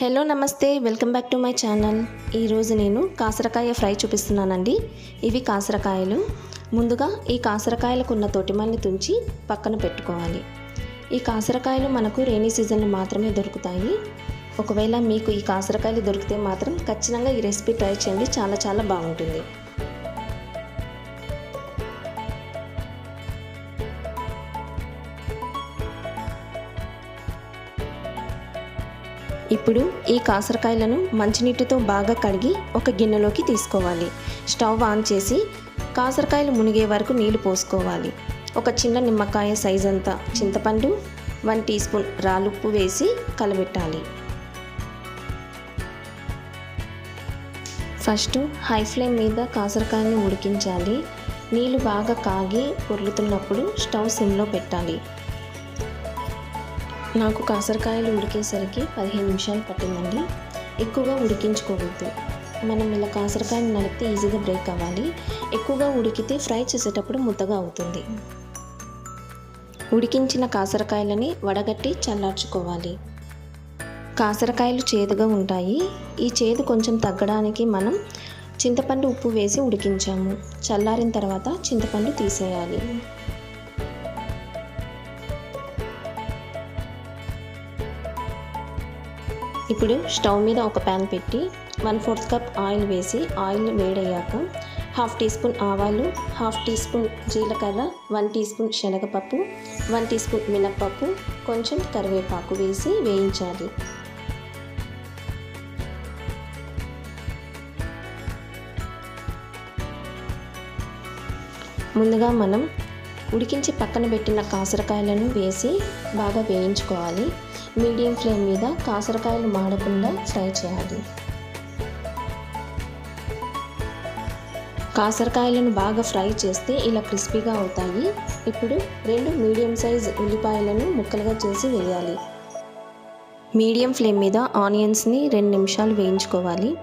Hello నమస్తే welcome back to my channel. ఈరోజు నేను కాసరకాయ ఫ్రై చూపిస్తున్నానండి. ఇవి కాసరకాయలు. ముందుగా ఈ కాసరకాయలకు ఉన్న తొటిమల్ని తుంచి పక్కన పెట్టుకోవాలి. ఈ కాసరకాయలు మనకు రైనీ సీజన్లో మాత్రమే దొరుకుతాయి. ఒకవేళ మీకు ఈ కాసరకాయలు దొరికితే మాత్రం ఖచ్చితంగా ఈ రెసిపీ ట్రై చేయండి. చాలా చాలా బాగుంటుంది. ఇప్పుడు ఈ కాసరకాయలను మంచినీటితో బాగా కడిగి ఒక గిన్నెలోకి తీసుకోవాలి. స్టవ్ ఆన్ చేసి కాసరకాయలు మునిగే వరకు నీళ్ళు పోసుకోవాలి. ఒక చిన్న నిమ్మకాయ సైజ్ అంతా చింతపండు వన్ టీ స్పూన్ రాలుప్పు వేసి కలబెట్టాలి. ఫస్ట్ హై ఫ్లేమ్ మీద కాసరకాయని ఉడికించాలి. నీళ్ళు బాగా కాగి పొర్లుతున్నప్పుడు స్టవ్ సిమ్లో పెట్టాలి. నాకు కాసరకాయలు ఉడికేసరికి పదిహేను నిమిషాలు పట్టిందండి. ఎక్కువగా ఉడికించుకోవద్దు. మనం ఇలా కాసరకాయలు నలిపితే ఈజీగా బ్రేక్ అవ్వాలి. ఎక్కువగా ఉడికితే ఫ్రై చేసేటప్పుడు ముద్దగా అవుతుంది. ఉడికించిన కాసరకాయలని వడగట్టి చల్లార్చుకోవాలి. కాసరకాయలు చేదుగా ఉంటాయి. ఈ చేదు కొంచెం తగ్గడానికి మనం చింతపండు ఉప్పు వేసి ఉడికించాము. చల్లారిన తర్వాత చింతపండు తీసేయాలి. ఇప్పుడు స్టవ్ మీద ఒక ప్యాన్ పెట్టి వన్ ఫోర్త్ కప్ ఆయిల్ వేసి ఆయిల్ వేడయ్యాక హాఫ్ టీ స్పూన్ ఆవాలు హాఫ్ టీ స్పూన్ జీలకర్ర వన్ టీ స్పూన్ శనగపప్పు వన్ టీ స్పూన్ మినప్పప్పు కొంచెం కరివేపాకు వేసి వేయించాలి. ముందుగా మనం ఉడికించి పక్కన పెట్టిన కాసరకాయలను వేసి బాగా వేయించుకోవాలి. మీడియం ఫ్లేమ్ మీద కాసరకాయలు మాడకుండా ఫ్రై చేయాలి. కాసరకాయలను బాగా ఫ్రై చేస్తే ఇలా క్రిస్పీగా అవుతాయి. ఇప్పుడు రెండు మీడియం సైజ్ ఉల్లిపాయలను ముక్కలుగా చేసి వేయాలి. మీడియం ఫ్లేమ్ మీద ఆనియన్స్ని రెండు నిమిషాలు వేయించుకోవాలి.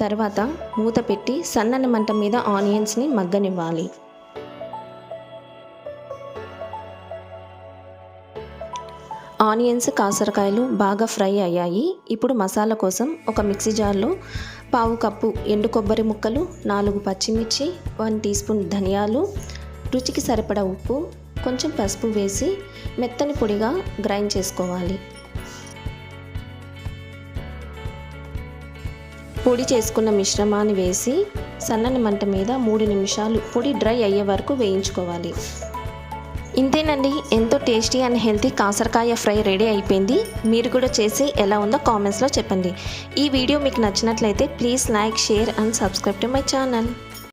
తర్వాత మూత పెట్టి సన్నని మంట మీద ఆనియన్స్ని మగ్గనివ్వాలి. ఆనియన్స్ కాసరకాయలు బాగా ఫ్రై అయ్యాయి. ఇప్పుడు మసాలా కోసం ఒక మిక్సీ జార్లో పావు కప్పు ఎండు కొబ్బరి ముక్కలు నాలుగు పచ్చిమిర్చి వన్ టీ స్పూన్ ధనియాలు రుచికి సరిపడా ఉప్పు కొంచెం పసుపు వేసి మెత్తని పొడిగా గ్రైండ్ చేసుకోవాలి. పొడి చేసుకున్న మిశ్రమాన్ని వేసి సన్నని మంట మీద మూడు నిమిషాలు పొడి డ్రై అయ్యే వరకు వేయించుకోవాలి. ఇంతేనండి ఎంతో టేస్టీ అండ్ హెల్తీ కాసరకాయ ఫ్రై రెడీ అయిపోయింది. మీరు కూడా చేసి ఎలా ఉందో కామెంట్స్లో చెప్పండి. ఈ వీడియో మీకు నచ్చినట్లయితే please like share and subscribe to my channel.